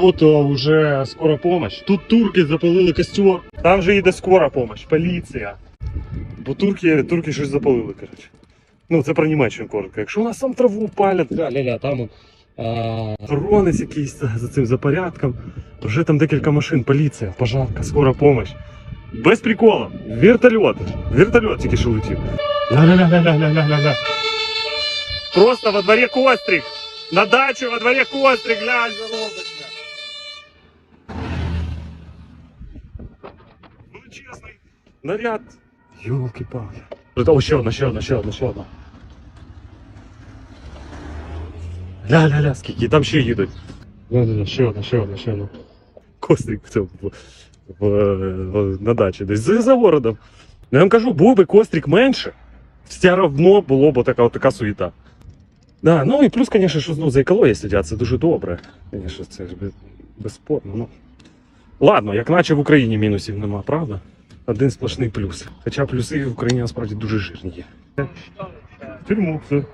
Тут о, вже скора помощь. Тут турки запалили костер. Там же їде скора помощь, поліція. Бо турки, турки щось запалили, коротше. Ну, це про Німеччину коротко. Якщо у нас там траву палять, ля-ля-ля, там охоронець якийсь за цим за порядком. Вже там декілька машин, поліція, пожарка, скора помощь. Без прикола. Вертольот. Вертольот тільки що летів. Ля-ля-ля-ля-ля-ля-ля-ля. Просто во дворе кострик. На дачу во дворе кострик, глянь, що Величезний наряд. Йолки-палки. О, ще одна, ще одна, ще одна, ще одна. Ля-ля-ля, скільки, там ще їдуть. Ля-ля-ля, ще одна, ще одна, ще одна. Кострик в цьому, в, на дачі десь за, за городом. Ну, Я вам кажу, був би кострик менше, все равно було б така, така суєта. Да, ну і плюс, звісно, що ну, за екологію сидять, це дуже добре. Звісно, це ж без- безспорно. Ну. Ладно, як наче в Україні мінусів нема, правда? Один сплошний плюс. Хоча плюси в Україні насправді дуже жирні є. Тюрму, все.